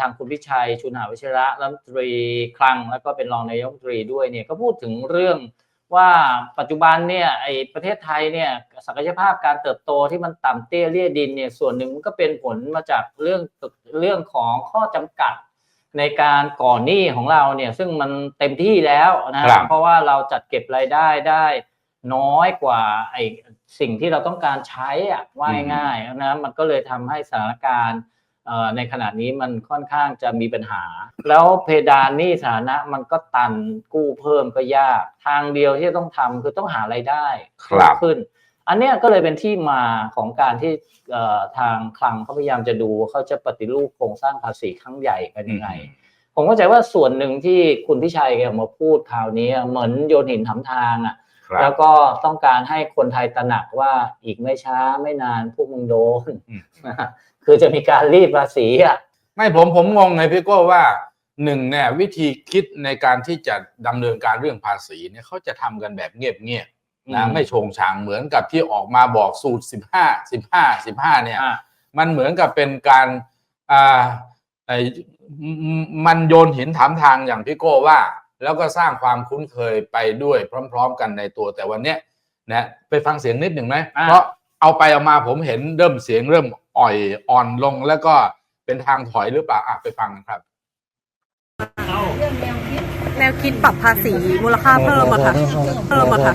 ทางคุณพิชัยชุนหาวิชระรัฐมนตรีคลัง แล้วก็เป็นรองนายกรัฐมนตรีด้วยเนี่ยก็พูดถึงเรื่องว่าปัจจุบันเนี่ยไอประเทศไทยเนี่ยศักยภาพการเติบโตที่มันต่ำเตี้ยเลี่ยดินเนี่ยส่วนหนึ่งมันก็เป็นผลมาจากเรื่องเรื่องของข้อจำกัดในการก่อหนี้ของเราเนี่ยซึ่งมันเต็มที่แล้วนะครับเพราะว่าเราจัดเก็บรายได้ได้น้อยกว่าไอสิ่งที่เราต้องการใช้อะว่าง่ายๆนะมันก็เลยทำให้สถานการณ์เอ่อ ในขณะนี้มันค่อนข้างจะมีปัญหา แล้วเพดานหนี้สาธารณะมันก็ตันกู้เพิ่มก็ยาก ทางเดียวที่จะต้องทำคือต้องหารายได้ครับเพิ่มขึ้น อันเนี้ยก็เลยเป็นที่มาของการที่เอ่อทางคลังเขาพยายามจะดูว่าเขาจะปฏิรูปโครงสร้างภาษีครั้งใหญ่กันยังไงผมเข้าใจว่าส่วนหนึ่งที่คุณพิชัยแกออกมาพูดคราวนี้เหมือนโยนหินถามทางอะครับ แล้วก็ต้องการให้คนไทยตระหนักว่าอีกไม่ช้าไม่นานพวกมึงโดนอืมนะฮะคือจะมีการรีดภาษีอะไม่ผมผมงงไงพี่โก้ว่าหนึ่งเนี่ยวิธีคิดในการที่จะดำเนินการเรื่องภาษีเนี่ยเขาจะทำกันแบบเงียบๆนะอืมไม่โชงชางเหมือนกับที่ออกมาบอกสูตรสิบห้าสิบห้าสิบห้าเนี่ยอะมันเหมือนกับเป็นการอ่าไอ้มมันโยนหินถามทางอย่างพี่โก้ว่า แล้วก็สร้างความคุ้นเคยไปด้วยพร้อม ๆ กันในตัวแต่วันเนี้ยนะไปฟังเสียงนิดหนึ่งไหมอะเพราะเอาไปเอามาผมเห็นเริ่มเสียงเริ่มอ่อยอ่อนลงแล้วก็เป็นทางถอยหรือเปล่าอะไปฟังกันครับแนวคิดปรับภาษีมูลค่าเพิ่มอะค่ะเพิ่มอะค่ะ